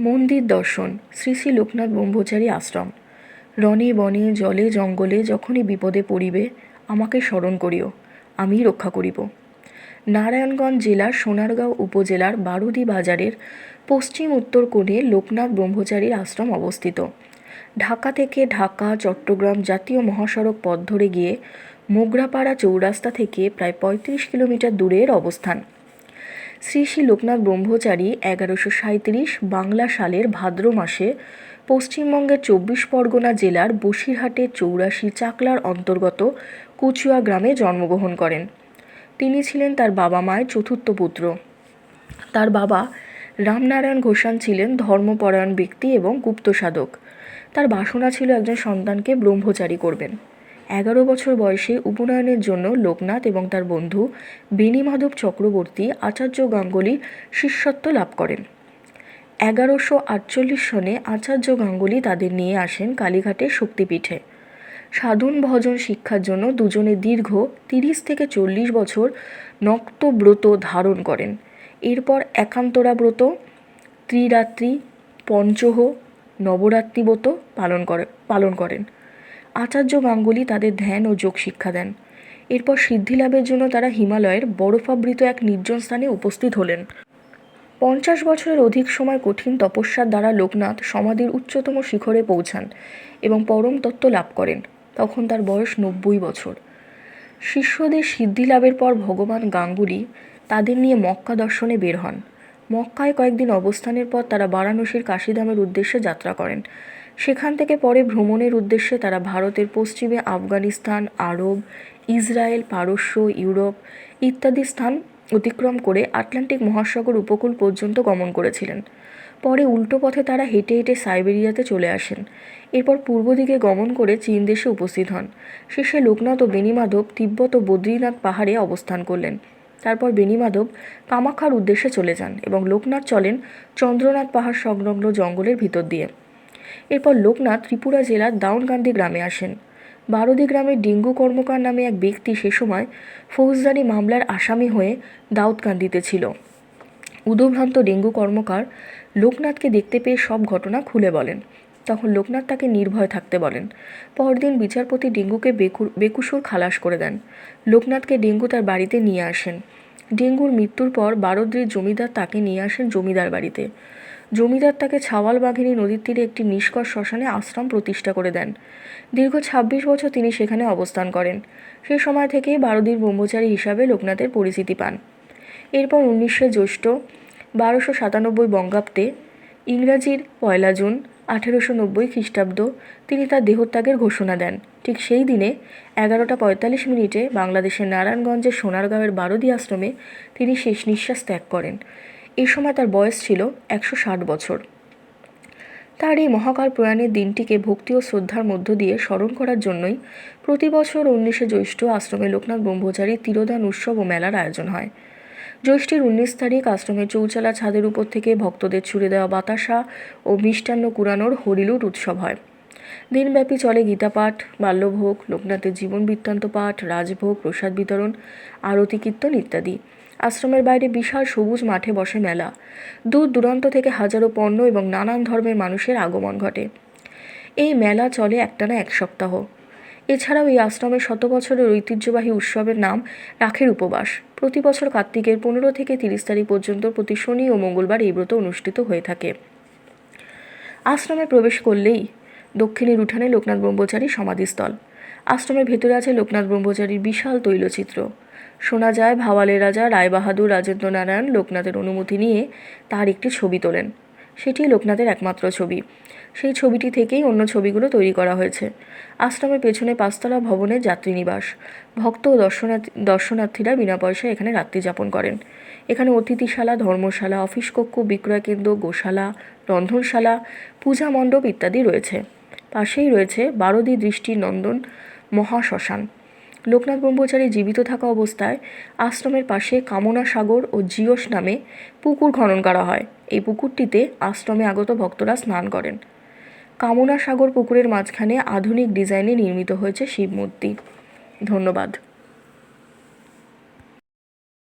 মন্দির দর্শন, শ্রী শ্রী লোকনাথ ব্রহ্মচারী আশ্রম। রণে বনে, জলে, জঙ্গলে যখনই বিপদে পড়িবে, আমাকে স্মরণ করিও, আমি রক্ষা করিব। নারায়ণগঞ্জ জেলার সোনারগাঁও উপজেলার বারুদি বাজারের পশ্চিম উত্তর কোণে লোকনাথ ব্রহ্মচারীর আশ্রম অবস্থিত। ঢাকা থেকে ঢাকা, চট্টগ্রাম জাতীয় মহাসড়ক পথ ধরে গিয়ে মোগরাপাড়া চৌরাস্তা থেকে প্রায় পঁয়ত্রিশ কিলোমিটার দূরের অবস্থান। শ্রী শ্রী লোকনাথ ব্রহ্মচারী এগারোশো সাঁইত্রিশ বাংলা সালের ভাদ্র মাসে পশ্চিমবঙ্গের চব্বিশ পরগনা জেলার বসিরহাটে চৌরাশি চাকলার অন্তর্গত কুচুয়া গ্রামে জন্মগ্রহণ করেন। তিনি ছিলেন তার বাবা মায়ের চতুর্থ পুত্র। তার বাবা রামনারায়ণ ঘোষাল ছিলেন ধর্মপরায়ণ ব্যক্তি এবং গুপ্ত সাধক। তার বাসনা ছিল একজন সন্তানকে ব্রহ্মচারী করবেন। এগারো বছর বয়সে উপনয়নের জন্য লোকনাথ এবং তার বন্ধু বেণীমাধব চক্রবর্তী আচার্য গাঙ্গুলি শিষ্যত্ব লাভ করেন। এগারোশো আটচল্লিশ সনে আচার্য গাঙ্গুলি তাদের নিয়ে আসেন কালীঘাটের শক্তিপীঠে। সাধন ভজন শিক্ষার জন্য দুজনে দীর্ঘ তিরিশ থেকে চল্লিশ বছর নক্তব্রত ধারণ করেন। এরপর একান্তরা ব্রত ত্রিরাত্রি, পঞ্চহ নবরাত্রি ব্রত পালন করে, পালন করেন। আচার্য গাঙ্গুলি তাদের ধ্যান ও যোগ শিক্ষা দেন। এরপর সিদ্ধি লাভের জন্য তারা হিমালয়ের বরফাবৃত এক নির্জন স্থানে উপস্থিত হলেন। পঞ্চাশ বছরের অধিক সময় কঠিন তপস্যার দ্বারা লোকনাথ সমাধির উচ্চতম শিখরে পৌঁছান এবং পরম তত্ত্ব লাভ করেন। তখন তার বয়স নব্বই বছর। শিষ্যদের সিদ্ধি লাভের পর ভগবান গাঙ্গুলি তাদের নিয়ে মক্কা দর্শনে বের হন। মক্কায় কয়েকদিন অবস্থানের পর তারা বারাণসীর কাশিধামের উদ্দেশ্যে যাত্রা করেন। সেখান থেকে পরে ভ্রমণের উদ্দেশ্যে তারা ভারতের পশ্চিমে আফগানিস্তান, আরব, ইসরায়েল, পারস্য, ইউরোপ ইত্যাদি স্থান অতিক্রম করে আটলান্টিক মহাসাগর উপকূল পর্যন্ত গমন করেছিলেন। পরে উল্টো পথে তারা হেঁটে হেঁটে সাইবেরিয়াতে চলে আসেন। এরপর পূর্ব দিকে গমন করে চীন দেশে উপস্থিত হন। শেষে লোকনাথ ও বেণীমাধব তিব্বত ও বদ্রীনাথ পাহাড়ে অবস্থান করলেন। তারপর বেণীমাধব কামাখ্যার উদ্দেশ্যে চলে যান এবং লোকনাথ চলেন চন্দ্রনাথ পাহাড় সংলগ্ন জঙ্গলের ভিতর দিয়ে। এরপর লোকনাথ ত্রিপুরা জেলার দাউনকান্দি গ্রামে আসেন। বারোদি গ্রামের ডেঙ্গু কর্মকার নামে এক ব্যক্তি সে সময় ফৌজদারি মামলার আসামি হয়ে দাউদকান্দিতে ছিল। উদভ্রান্ত ডেঙ্গু কর্মকার লোকনাথকে দেখতে পেয়ে সব ঘটনা খুলে বলেন। তখন লোকনাথ তাকে নির্ভয় থাকতে বলেন। পরদিন বিচারপতি ডেঙ্গুকে বেকুসুর খালাস করে দেন। লোকনাথকে ডেঙ্গু তার বাড়িতে নিয়ে আসেন। ডেঙ্গুর মৃত্যুর পর বারোদ্রির জমিদার তাকে নিয়ে আসেন জমিদার বাড়িতে। জমিদার তাকে ছাওয়াল বাঘিনী নদীর তীরে একটি নিষ্কর শ্মশানে আশ্রম প্রতিষ্ঠা করে দেন। দীর্ঘ ছাব্বিশ বছর তিনি সেখানে অবস্থান করেন। সে সময় থেকেই বারোদির ব্রহ্মচারী হিসাবে লোকনাথের পরিচিতি পান। এরপর উনিশশো জ্যৈষ্ঠ বারোশো সাতানব্বই বঙ্গাব্দে ইংরাজির পয়লা জুন আঠেরোশো নব্বই খ্রিস্টাব্দ তিনি তার দেহত্যাগের ঘোষণা দেন। ঠিক সেই দিনে এগারোটা পঁয়তাল্লিশ মিনিটে বাংলাদেশের নারায়ণগঞ্জের সোনারগাঁওয়ের বারোদি আশ্রমে তিনি শেষ নিঃশ্বাস ত্যাগ করেন। এই সময় তার বয়স ছিল একশো ষাট বছর। তার এই মহাকাল প্রয়াণের দিনটিকে ভক্তি ও শ্রদ্ধার মধ্য দিয়ে স্মরণ করার জন্যই প্রতি বছর উনিশে জ্যৈষ্ঠ আশ্রমে লোকনাথ ব্রহ্মচারী তিরোদান উৎসব ও মেলার আয়োজন হয়। জ্যৈষ্ঠের উনিশ তারিখ আশ্রমের চৌচালা ছাদের উপর থেকে ভক্তদের ছুড়ে দেওয়া বাতাসা ও মিষ্টান্ন কুড়ানোর হরিলুট উৎসব হয়। দিনব্যাপী চলে গীতাপাঠ, বাল্যভোগ, লোকনাথের জীবন বৃত্তান্ত পাঠ, রাজভোগ, প্রসাদ বিতরণ, আরতি কীর্তন ইত্যাদি। আশ্রমের বাইরে বিশাল সবুজ মাঠে বসে মেলা। দূর দূরান্ত থেকে হাজারো পণ্য এবং নানান ধর্মের মানুষের আগমন ঘটে। এই মেলা চলে একটানা এক সপ্তাহ। এছাড়াও এই আশ্রমের শত বছরের ঐতিহ্যবাহী উৎসবের নাম রাখের উপবাস। প্রতি বছর কার্তিকের পনেরো থেকে তিরিশ তারিখ পর্যন্ত প্রতি শনি ও মঙ্গলবার এই ব্রত অনুষ্ঠিত হয়ে থাকে। আশ্রমে প্রবেশ করলেই দক্ষিণের উঠানে লোকনাথ ব্রহ্মচারী সমাধিস্থল। আশ্রমের ভেতরে আছে লোকনাথ ব্রহ্মচারীর বিশাল তৈলচিত্র। শোনা যায়, ভাওয়ালের রাজা রায়বাহাদুর রাজেন্দ্র নারায়ণ লোকনাথের অনুমতি নিয়ে তার একটি ছবি তোলেন। সেটি লোকনাথের একমাত্র ছবি। সেই ছবিটি থেকেই অন্য ছবিগুলো তৈরি করা হয়েছে। আশ্রমের পেছনে পাঁচতলা ভবনে যাত্রীনিবাস ভক্ত ও দর্শনার্থী দর্শনার্থীরা বিনা পয়সায় এখানে রাত্রি যাপন করেন। এখানে অতিথিশালা, ধর্মশালা, অফিস কক্ষ, বিক্রয় কেন্দ্র, গোশালা, রন্ধনশালা, পূজা মণ্ডপ ইত্যাদি রয়েছে। পাশেই রয়েছে বারোদি দৃষ্টি নন্দন মহাশ্মশান। লোকনাথ ব্রহ্মচারী জীবিত থাকা অবস্থায় আশ্রমের পাশে কামনা সাগর ও জিওস নামে পুকুর খনন করা হয়। এই পুকুরটিতে আশ্রমে আগত ভক্তরা স্নান করেন। কামনা সাগর পুকুরের মাঝখানে আধুনিক ডিজাইনে নির্মিত হয়েছে শিব মূর্তি। ধন্যবাদ।